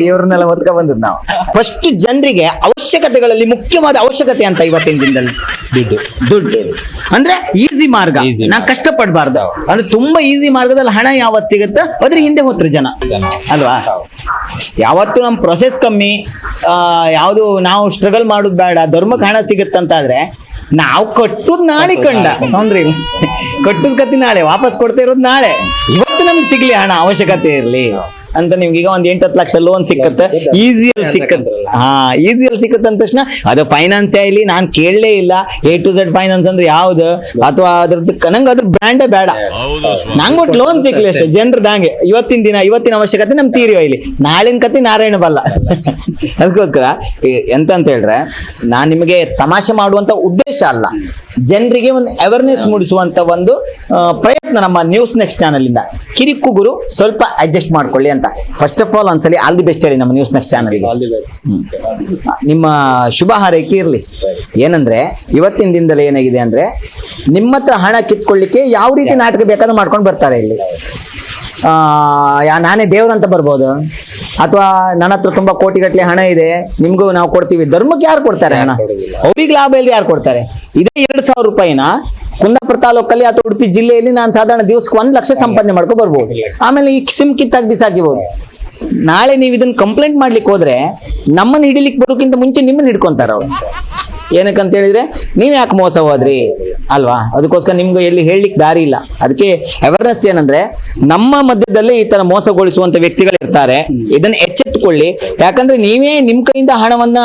ಇವ್ರನ್ನೆಲ್ಲ ಒತ್ಕ ಬಂದದ್ ನಾವು. ಫಸ್ಟ್ ಜನರಿಗೆ ಅವಶ್ಯಕತೆಗಳಲ್ಲಿ ಮುಖ್ಯವಾದ ಅವಶ್ಯಕತೆ ಅಂತ ಇವತ್ತಿನ ದಿನದಲ್ಲಿ. ದುಡ್ಡು. ದುಡ್ಡು. ಅಂದ್ರೆ ಈಸಿ ಮಾರ್ಗ. ನಾ ಕಷ್ಟ ಪಡಬಾರ್ದು ಅಂದ್ರೆ ತುಂಬಾ ಈಸಿ ಮಾರ್ಗದಲ್ಲಿ ಹಣ ಯಾವತ್ ಸಿಗುತ್ತೆ ಅದ್ರ ಹಿಂದೆ ಹೋತ್ರ ಜನ. ಅಲ್ವಾ? ಯಾವತ್ತು ನಮ್ಮ ಪ್ರೊಸೆಸ್ ಕಮ್ಮಿ. ಯಾವ್ದು ನಾವು ಸ್ಟ್ರಗಲ್ ಮಾಡೋದು ಬೇಡ. ಧರ್ಮಕ್ಕೆ ಹಣ ಸಿಗುತ್ತಂತಾದ್ರೆ ನಾವು ಕಟ್ಟುದ್ ನಾಳೆ ಕಂಡ. ಇಲ್ಲ ಕಟ್ಟುದ್ ಕತ್ತಿ ನಾಳೆ. ವಾಪಸ್ ಕೊಡ್ತಾ ಇರೋದು ನಾಳೆ. ಇವತ್ತು ನಮ್ಗೆ ಸಿಗ್ಲಿ ಹಣ. ಅವಶ್ಯಕತೆ ಇರ್ಲಿ. ಅಂತ ನಿಮ್ಗೆ ಈಗ ಒಂದ್ ಎಂಟತ್ತು ಲಕ್ಷ ಲೋನ್ ಸಿಕ್ಕತ್ತೆ. ಈಸಿಯಲ್ಲಿ ಸಿಕ್ಕತ್ತೆ. ಹಾ ಈಸಿಯಲ್ಲಿ ಸಿಕ್ಕತ್ತೆ ಅಂದ ತಕ್ಷಣ ಅದು ಫೈನಾನ್ಸ್ ಇಲ್ಲಿ ನಾನ್ ಕೇಳಲೇ ಇಲ್ಲ. ಎ ಟು ಝೆಡ್ ಫೈನಾನ್ಸ್ ಅಂದ್ರೆ ಯಾವ್ದು? ಅಥವಾ ಅದ್ರದ್ದು ನಂಗೆ ಅದ್ರ ಬ್ರ್ಯಾಂಡೇ ಬೇಡ. ನಂಗೆ ಒಟ್ಟು ಲೋನ್ ಸಿಕ್ಲಿ ಅಷ್ಟೇ. ಜನರ ಹಂಗೆ ಇವತ್ತಿನ ದಿನ ಇವತ್ತಿನ ಅವಶ್ಯಕತೆ ನಮ್ ತೀರಿ ಇಲ್ಲಿ ನಾಳಿನ ಕತೆ ನಾರಾಯಣ ಬಲ್ಲ. ಅದಕ್ಕೋಸ್ಕರ ಎಂತ ಅಂತ ಹೇಳ್ರೆ ನಾನ್ ನಿಮಗೆ ತಮಾಷೆ ಮಾಡುವಂತ ಉದ್ದೇಶ ಅಲ್ಲ. ಜನರಿಗೆ ಒಂದು ಅವೇರ್ನೆಸ್ ಮೂಡಿಸುವಂತ ಒಂದು ಪ್ರಯತ್ನ ನಮ್ಮ ನ್ಯೂಸ್ ನೆಕ್ಸ್ಟ್ ಚಾನಲ್ ಇಂದ. ಕಿರಿಕು ಗುರು ಸ್ವಲ್ಪ ಅಡ್ಜಸ್ಟ್ ಮಾಡ್ಕೊಳ್ಳಿ ಅಂತ. ಫಸ್ಟ್ ಆಫ್ ಆಲ್ ಒಂದ್ಸಲಿ ಆಲ್ ದಿ ಬೆಸ್ಟ್ ಹೇಳಿ ನಮ್ಮ ನ್ಯೂಸ್ ನೆಕ್ಸ್ಟ್ ಚಾನಲ್ ನಿಮ್ಮ ಶುಭ ಹಾರೈಕೆ ಇರಲಿ. ಏನಂದ್ರೆ ಇವತ್ತಿನ ದಿನದಲ್ಲಿ ಏನಾಗಿದೆ ಅಂದ್ರೆ ನಿಮ್ಮ ಹತ್ರ ಹಣ ಕಿತ್ಕೊಳ್ಳಿಕ್ಕೆ ಯಾವ ರೀತಿ ನಾಟಕ ಬೇಕಾದ್ರೂ ಮಾಡ್ಕೊಂಡು ಬರ್ತಾರೆ ಇಲ್ಲಿ. ಆ, ಯಾ ನಾನೇ ದೇವ್ರಂತ ಬರ್ಬೋದು? ಅಥವಾ ನನ್ನ ಹತ್ರ ತುಂಬಾ ಕೋಟಿಗಟ್ಟಲೆ ಹಣ ಇದೆ ನಿಮ್ಗೂ ನಾವು ಕೊಡ್ತೀವಿ. ಧರ್ಮಕ್ಕೆ ಯಾರು ಕೊಡ್ತಾರೆ ಹಣ? ಅವ್ರಿಗೆ ಲಾಭ ಇಲ್ಲದೆ ಯಾರು ಕೊಡ್ತಾರೆ? ಇದೇ ಎರಡ್ ಸಾವಿರ ರೂಪಾಯಿನ ತಾಲೂಕಲ್ಲಿ ಅಥವಾ ಉಡುಪಿ ಜಿಲ್ಲೆಯಲ್ಲಿ ನಾನು ಸಾಧಾರಣ ದಿವಸಕ್ಕೆ ಒಂದ್ ಲಕ್ಷ ಸಂಪಾದನೆ ಮಾಡ್ಕೊ ಬರ್ಬೋದು. ಆಮೇಲೆ ಈ ಸಿಮ್ ಕಿತ್ತಾಗಿ ಬಿಸಾಕಿಬಹುದು ನಾಳೆ ನೀವು ಇದನ್ನ ಕಂಪ್ಲೇಂಟ್ ಮಾಡ್ಲಿಕ್ಕೆ ಹೋದ್ರೆ ನಮ್ಮನ್ನ ಹಿಡಿಲಿಕ್ಕೆ ಬರೋಕ್ಕಿಂತ ಮುಂಚೆ ನಿಮ್ಮನ್ನ ಹಿಡ್ಕೊಂತಾರ ಅವ್ರು. ಏನಕ್ಕಂತ ಹೇಳಿದ್ರೆ ನೀವ್ ಯಾಕೆ ಮೋಸ ಹೋದ್ರಿ? ಅಲ್ವಾ? ಅದಕ್ಕೋಸ್ಕರ ನಿಮ್ಗೆ ಎಲ್ಲಿ ಹೇಳಲಿಕ್ಕೆ ದಾರಿ ಇಲ್ಲ. ಅದಕ್ಕೆ ಅವೇರ್ನೆಸ್ ಏನಂದ್ರೆ ನಮ್ಮ ಮಧ್ಯದಲ್ಲಿ ಈ ತರ ಮೋಸಗೊಳಿಸುವಂತ ವ್ಯಕ್ತಿಗಳು ಇರ್ತಾರೆ. ಇದನ್ನ ಎಚ್ಚೆತ್ತುಕೊಳ್ಳಿ. ಯಾಕಂದ್ರೆ ನೀವೇ ನಿಮ್ ಕೈಯಿಂದ ಹಣವನ್ನ,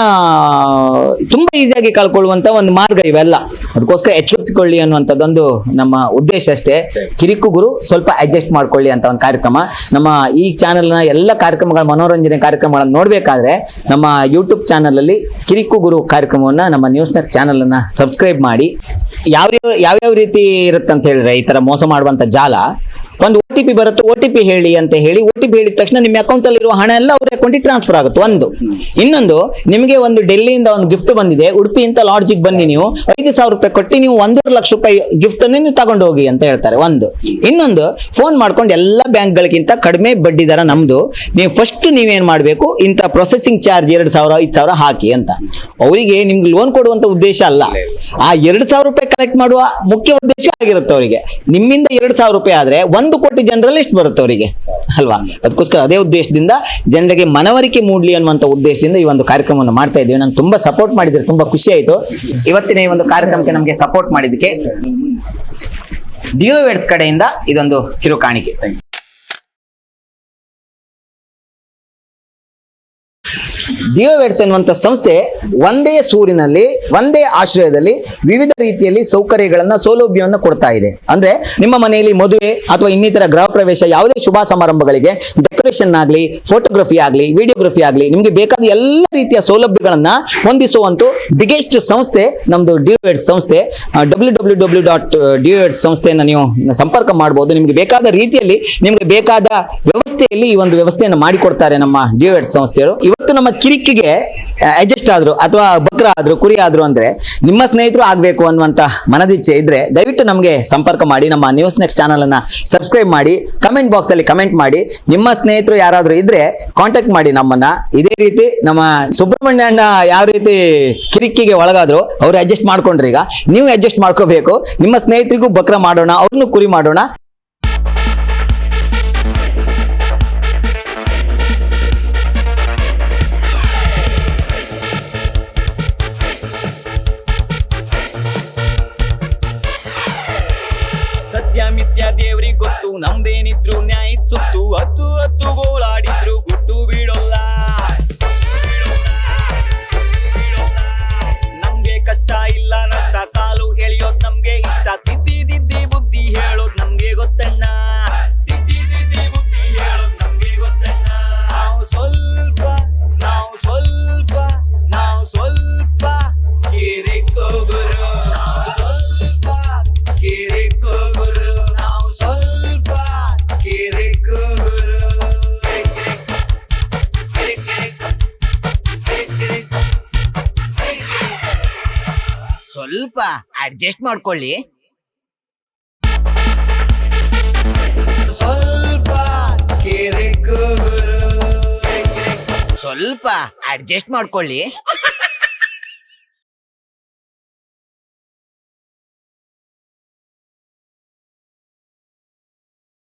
ತುಂಬಾ ಈಸಿಯಾಗಿ ಕಳ್ಕೊಳ್ಳುವಂತ ಒಂದು ಮಾರ್ಗ ಇವೆಲ್ಲ. ಅದಕ್ಕೋಸ್ಕರ ಎಚ್ಚೆತ್ತುಕೊಳ್ಳಿ ಅನ್ನುವಂಥದ್ದೊಂದು ನಮ್ಮ ಉದ್ದೇಶ ಅಷ್ಟೇ. ಕಿರಿಕು ಗುರು, ಸ್ವಲ್ಪ ಅಡ್ಜಸ್ಟ್ ಮಾಡ್ಕೊಳ್ಳಿ ಅಂತ ಒಂದು ಕಾರ್ಯಕ್ರಮ. ನಮ್ಮ ಈ ಚಾನೆಲ್ನ ಎಲ್ಲ ಕಾರ್ಯಕ್ರಮಗಳ ಮನೋರಂಜನೆ ಕಾರ್ಯಕ್ರಮಗಳನ್ನ ನೋಡ್ಬೇಕಾದ್ರೆ ನಮ್ಮ ಯೂಟ್ಯೂಬ್ ಚಾನಲ್ ಅಲ್ಲಿ ಕಿರಿಕು ಗುರು ಕಾರ್ಯಕ್ರಮವನ್ನ ನಮ್ಮ ನ್ಯೂಸ್ ನೆಟ್ ಚಾನಲ್ ಅನ್ನ ಸಬ್ಸ್ಕ್ರೈಬ್ ಮಾಡಿ. ಯಾವ ಯಾವ್ಯಾವ ರೀತಿ ಇರುತ್ತೆ ಹೇಳಿದ್ರೆ ಈ ತರ ಮೋಸ ಮಾಡುವಂತ ಜಾಲ? ಒಂದು ಒ ಟಿ ಪಿ ಬರುತ್ತೆ ಒ ಟಿ ಪಿ ಹೇಳಿ ಅಂತ ಹೇಳಿ ಒ ಟಿ ಪಿ ಹೇಳಿದ ತಕ್ಷಣ ನಿಮ್ಮ ಅಕೌಂಟ್ ಅಲ್ಲಿ ಇರುವ ಹಣ ಎಲ್ಲ ಅವ್ರ ಅಕೌಂಟಿಗೆ ಟ್ರಾನ್ಸ್ಫರ್ ಆಗುತ್ತೆ ಒಂದು. ಇನ್ನೊಂದು ನಿಮಗೆ ಒಂದು ಡೆಲ್ಲಿಯಿಂದ ಒಂದು ಗಿಫ್ಟ್ ಬಂದಿದೆ ಉಡುಪಿ ಅಂತ ಲಾಡ್ಜಿಗೆ ಬನ್ನಿ ನೀವು ಐದು ಸಾವಿರ ರೂಪಾಯಿ ಕೊಟ್ಟು ನೀವು ಒಂದೂವರೆ ಲಕ್ಷ ರೂಪಾಯಿ ಗಿಫ್ಟ್ ಅನ್ನು ನೀವು ತಗೊಂಡು ಹೋಗಿ ಅಂತ ಹೇಳ್ತಾರೆ ಒಂದು. ಇನ್ನೊಂದು ಫೋನ್ ಮಾಡ್ಕೊಂಡು ಎಲ್ಲ ಬ್ಯಾಂಕ್ಗಳಿಗಿಂತ ಕಡಿಮೆ ಬಡ್ಡಿ ದರ ನಮ್ದು ನೀವು ಫಸ್ಟ್ ನೀವೇನ್ ಮಾಡಬೇಕು ಇಂಥ ಪ್ರೊಸೆಸಿಂಗ್ ಚಾರ್ಜ್ ಎರಡು ಸಾವಿರ ಐದು ಸಾವಿರ ಹಾಕಿ ಅಂತ. ಅವರಿಗೆ ನಿಮ್ಗೆ ಲೋನ್ ಕೊಡುವಂತ ಉದ್ದೇಶ ಅಲ್ಲ. ಆ ಎರಡು ಸಾವಿರ ರೂಪಾಯಿ ಕಲೆಕ್ಟ್ ಮಾಡುವ ಮುಖ್ಯ ಉದ್ದೇಶ ಆಗಿರುತ್ತೆ ಅವರಿಗೆ. ನಿಮ್ಮಿಂದ ಎರಡು ಸಾವಿರ ರೂಪಾಯಿ ಆದ್ರೆ ಒಂದು ಕೋಟಿ ಜನರಲ್ಲಿ ಎಷ್ಟು ಬರುತ್ತೆ ಅವರಿಗೆ, ಅಲ್ವಾ? ಅದಕ್ಕೋಸ್ಕರ ಅದೇ ಉದ್ದೇಶದಿಂದ ಜನರಿಗೆ ಮನವರಿಕೆ ಮೂಡ್ಲಿ ಅನ್ನುವಂಥ ಉದ್ದೇಶದಿಂದ ಈ ಒಂದು ಕಾರ್ಯಕ್ರಮವನ್ನು ಮಾಡ್ತಾ ಇದ್ದೀವಿ. ನಾನು ತುಂಬಾ ಸಪೋರ್ಟ್ ಮಾಡಿದ್ರೆ, ತುಂಬಾ ಖುಷಿ ಆಯ್ತು. ಇವತ್ತಿನ ಈ ಒಂದು ಕಾರ್ಯಕ್ರಮಕ್ಕೆ ನಮಗೆ ಸಪೋರ್ಟ್ ಮಾಡಿದ್ದಕ್ಕೆ ಡಿಯೋವೆಡ್ಸ್ ಕಡೆಯಿಂದ ಇದೊಂದು ಕಿರು ಕಾಣಿಕೆ ಡಿಯೋವೆಟ್ಸ್ ಎನ್ನುವಂತ ಸಂಸ್ಥೆ ಒಂದೇ ಸೂರಿನಲ್ಲಿ, ಒಂದೇ ಆಶ್ರಯದಲ್ಲಿ ವಿವಿಧ ರೀತಿಯಲ್ಲಿ ಸೌಕರ್ಯಗಳನ್ನ, ಸೌಲಭ್ಯವನ್ನು ಕೊಡ್ತಾ ಇದೆ. ಅಂದ್ರೆ ನಿಮ್ಮ ಮನೆಯಲ್ಲಿ ಮದುವೆ ಅಥವಾ ಇನ್ನಿತರ ಗೃಹ ಪ್ರವೇಶ, ಯಾವುದೇ ಶುಭ ಸಮಾರಂಭಗಳಿಗೆ ಡೆಕೋರೇಷನ್ ಆಗಲಿ ಫೋಟೋಗ್ರಫಿ ಆಗಲಿ ವಿಡಿಯೋಗ್ರಫಿ ಆಗಲಿ, ನಿಮಗೆ ಬೇಕಾದ ಎಲ್ಲ ರೀತಿಯ ಸೌಲಭ್ಯಗಳನ್ನ ಹೊಂದಿಸುವಂತ ಬಿಗ್ಗೆಸ್ಟ್ ಸಂಸ್ಥೆ ನಮ್ದು ಡಿಯೋವೆಟ್ಸ್ ಸಂಸ್ಥೆ. ಡಬ್ಲ್ಯೂ ಡಬ್ಲ್ಯೂ ಡಬ್ಲ್ಯೂ ಡಾಟ್ ಸಂಸ್ಥೆಯನ್ನು ನೀವು ಸಂಪರ್ಕ ಮಾಡಬಹುದು ನಿಮಗೆ ಬೇಕಾದ ರೀತಿಯಲ್ಲಿ, ನಿಮ್ಗೆ ಬೇಕಾದ ವ್ಯವಸ್ಥೆಯಲ್ಲಿ ಈ ಒಂದು ವ್ಯವಸ್ಥೆಯನ್ನು ಮಾಡಿಕೊಡ್ತಾರೆ ನಮ್ಮ ಡಿಯೋವೆಟ್ಸ್ ಸಂಸ್ಥೆಯರು ಇವತ್ತು ನಮ್ಮ ಕಿರಿಕಿಗೆ ಅಡ್ಜಸ್ಟ್ ಆದ್ರು ಅಥವಾ ಬಕ್ರ ಆದ್ರು, ಕುರಿ ಆದ್ರು ಅಂದ್ರೆ ನಿಮ್ಮ ಸ್ನೇಹಿತರು ಆಗ್ಬೇಕು ಅನ್ನುವಂತ ಮನದಿಚ್ಛೆ ಇದ್ರೆ ದಯವಿಟ್ಟು ನಮಗೆ ಸಂಪರ್ಕ ಮಾಡಿ, ನಮ್ಮ ನ್ಯೂಸ್ ನೆಕ್ಸ್ಟ್ ಚಾನಲ್ ಅನ್ನ ಸಬ್ಸ್ಕ್ರೈಬ್ ಮಾಡಿ ಕಮೆಂಟ್ ಬಾಕ್ಸ್ ಅಲ್ಲಿ ಕಮೆಂಟ್ ಮಾಡಿ, ನಿಮ್ಮ ಸ್ನೇಹಿತರು ಯಾರಾದ್ರೂ ಇದ್ರೆ ಕಾಂಟ್ಯಾಕ್ಟ್ ಮಾಡಿ ನಮ್ಮನ್ನ. ಇದೇ ರೀತಿ ನಮ್ಮ ಸುಬ್ರಹ್ಮಣ್ಯ ಅಣ್ಣ ಯಾವ ರೀತಿ ಕಿರಿಕಿಗೆ ಒಳಗಾದ್ರು ಅವ್ರು ಅಡ್ಜಸ್ಟ್ ಮಾಡ್ಕೊಂಡ್ರಿ ಈಗ. ನೀವು ಅಡ್ಜಸ್ಟ್ ಮಾಡ್ಕೋಬೇಕು. ನಿಮ್ಮ ಸ್ನೇಹಿತರಿಗೂ ಬಕ್ರ ಮಾಡೋಣ, ಅವ್ರನ್ನೂ ಕುರಿ ಮಾಡೋಣ. ಅಡ್ಜಸ್ಟ್ ಮಾಡ್ಕೊಳ್ಳಿ. ಸ್ವಲ್ಪ ಕಿರಿಕ್ ಗುರು ಸ್ವಲ್ಪ ಅಡ್ಜಸ್ಟ್ ಮಾಡ್ಕೊಳ್ಳಿ.